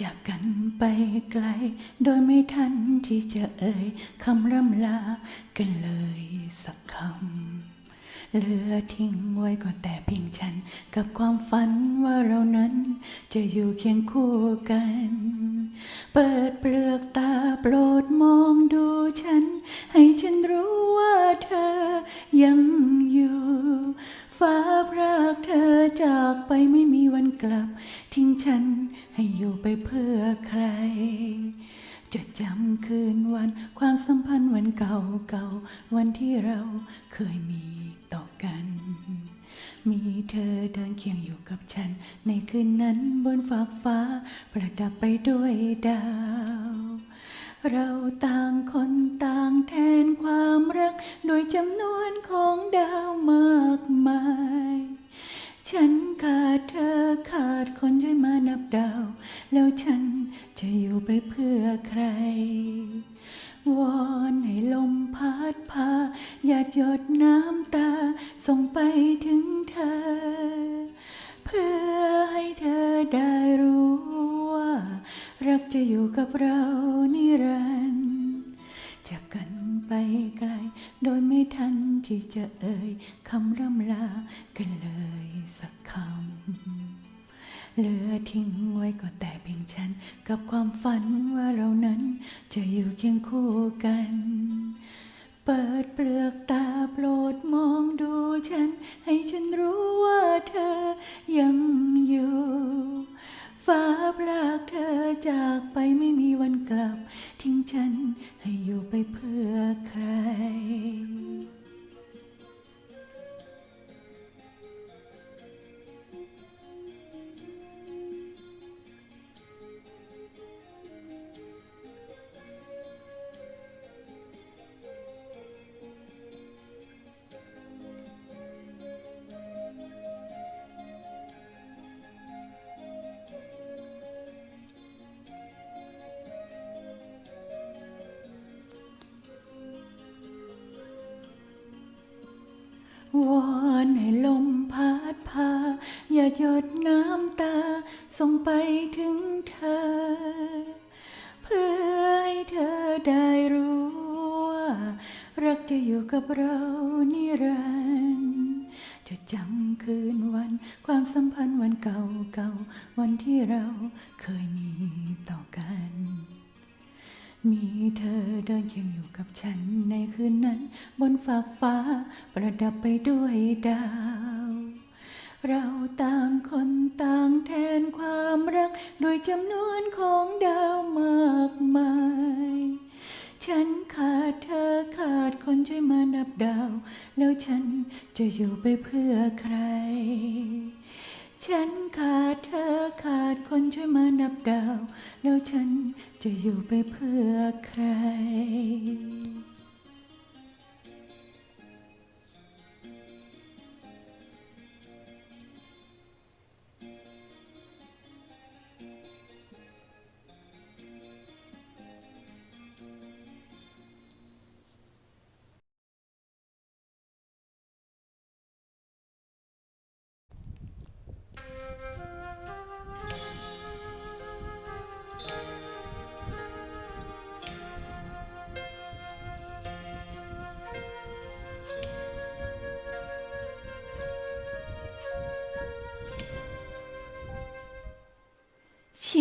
จากกันไปไกล โดยไม่ทันที่จะเอ่ยคำร่ำลา กันเลยสักคำ เหลือทิ้งไว้ก็แต่เพียงฉัน กับความฝันว่าเรานั้น จะอยู่เคียงคู่กัน เปิดเปลือกตาโปรดมองดูฉัน เก่าๆ วันที่เราเคยมีต่อกัน มีเธอเดินเคียงอยู่กับฉัน ในคืนนั้นบนฟากฟ้า ประดับไปด้วยดาว เราต่างคนต่างแทนความรัก โดยจำนวน จากกันไปไกล โดยไม่ทันที่จะเอ่ยคำร่ำลากันเลยสักคำ เหลือทิ้งไว้ก็แต่เพียงฉัน กับความฝันว่าเรานั้นจะอยู่เคียงคู่กัน เปิดเปลือกตาโปรดมองดูฉัน ให้ฉันรู้ว่าเธอยังอยู่ ฟ้าพรากเธอจากไปไม่มีวันกลับ ทิ้งฉันให้อยู่ไปเพื่อใคร วอนให้ลมพัดพา อย่าหยดน้ำตา ส่งไปถึงเธอ เพื่อให้เธอได้รู้ว่ารักจะอยู่กับเรานิรันดร์จะจำคืนวัน ความสัมพันธ์วันเก่าเก่าๆวันที่เราเคยมีต่อกัน มีเธอเดินเคียงอยู่กับฉันในคืนนั้น บนฟากฟ้าประดับไปด้วยดาว เราต่างคนต่างแทนความรักโดยจำนวนของดาวมากมาย ฉันขาดเธอขาดคนช่วยมานับดาว แล้วฉันจะอยู่ไปเพื่อใคร ฉันขาดเธอขาดคนช่วยมานับดาว แล้วฉันจะอยู่ไปเพื่อใคร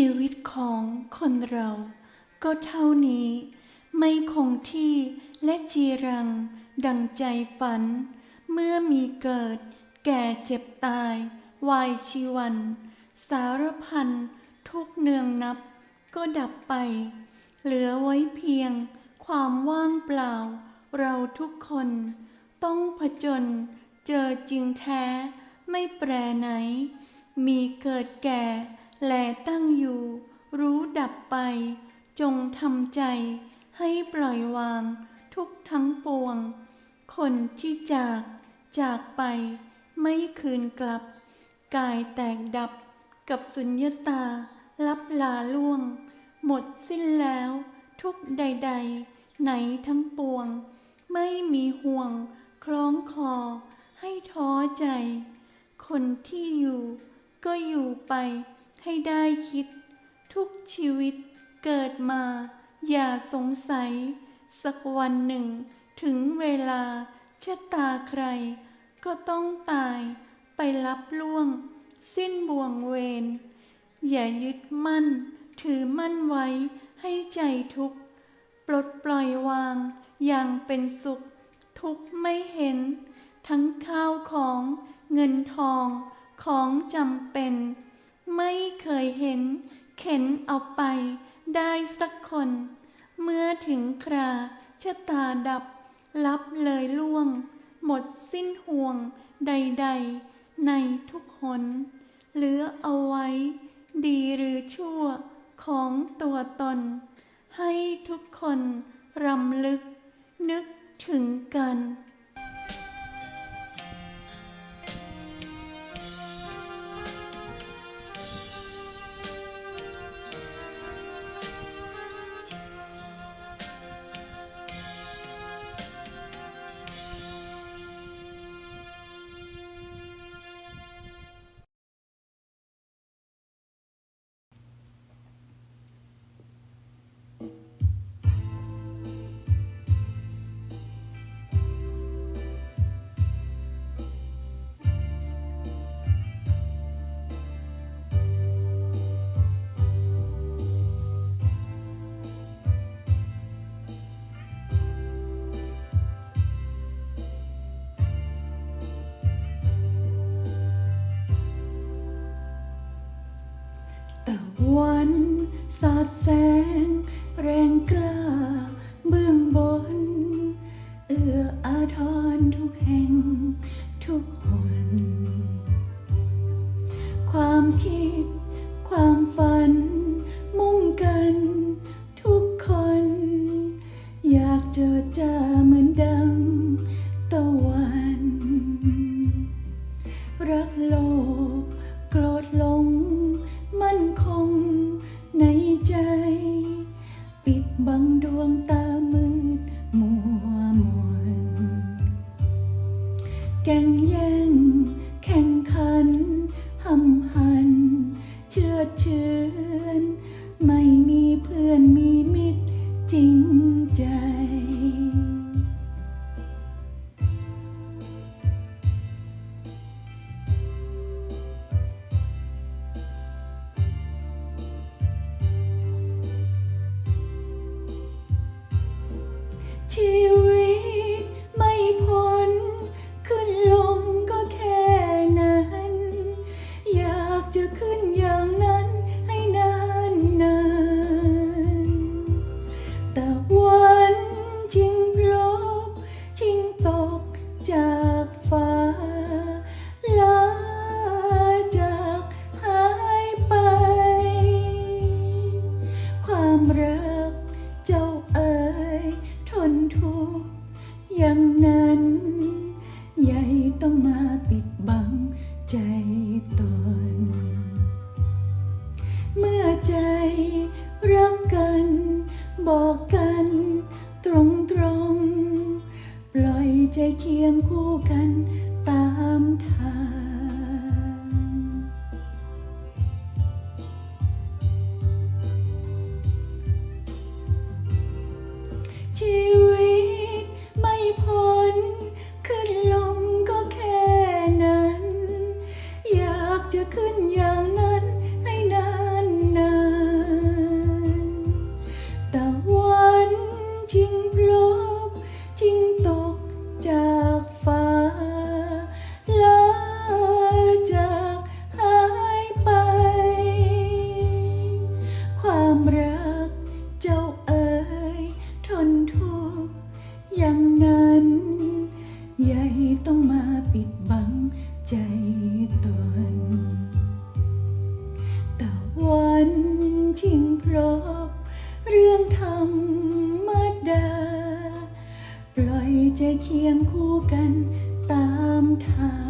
ชีวิตของคนเรา ก็เท่านี้ ไม่คงที่และจีรัง ดังใจฝัน เมื่อมีเกิด แก่เจ็บตาย วายชีวัน สารพันทุกเนืองนับ ก็ดับไป เหลือไว้เพียง ความว่างเปล่า เราทุกคน ต้องผจญเจอจริงแท้ ไม่แปรไหน มีเกิดแก่ แลตั้งอยู่ รู้ดับไป จงทำใจ ให้ปล่อยวาง ทุกทั้งปวง คนที่จาก จากไป ไม่คืนกลับ กายแตกดับ กับสุญญตา ลับลาล่วง หมดสิ้นแล้ว ทุกใด ๆ ไหนทั้งปวง ไม่มีห่วง คล้องคอ ให้ท้อใจ คนที่อยู่ ก็อยู่ไป ให้ได้คิด ทุกชีวิตเกิดมา อย่าสงสัย สักวันหนึ่ง ถึงเวลาชะตาใคร ก็ต้องตายไปรับล่วง สิ้นบ่วงเวรอย่ายึดมั่น ถือมั่นไว้ให้ใจทุกข์ปลดปล่อยวางอย่างเป็นสุข ทุกข์ไม่เห็น ทั้งข้าวของเงินทองของจำเป็น ไม่เคยเห็น เข็นเอาไปได้สักคน เมื่อถึงคราชะตาดับ ลับเลยล่วง หมดสิ้นห่วงใด ๆ ในทุกหนเหลือเอาไว้ ดีหรือชั่วของตัวตน ให้ทุกคนรำลึกนึกถึงกัน ตะวันสาดแสง แรงกล้า เบื้องบน เอื้ออาทรทุกแห่ง ป